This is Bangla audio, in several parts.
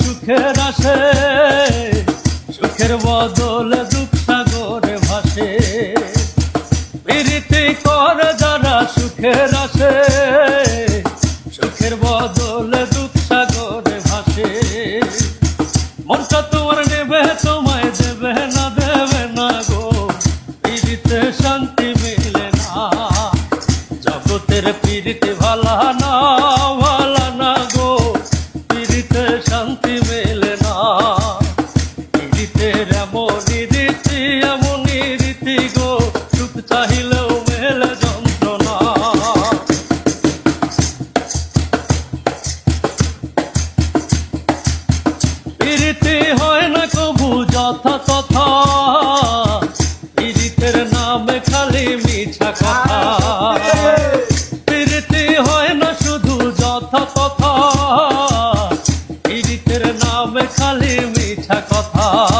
সুখের আসে, সুখের বদলে দুঃখ সাগরে ভাসে। প্রীতি করে যারা সুখের আসে, সুখের বদলে দুঃখ সাগরে ভাসে। মনটা তোমার নেবে, তোমায় দেবে না দেবে না গো। পীড়িতে শান্তি মিলে না, জগতের পীড়িতে ভালা না ভালা সুখ চাহিলেও মেলে যথা নামে খালি প্রীতি হয় না শুধু যথা নামে খালি মিঠা কথা।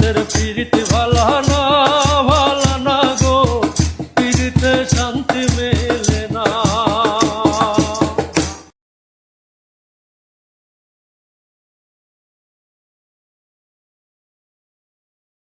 মানুষের পীড়িত ভালো না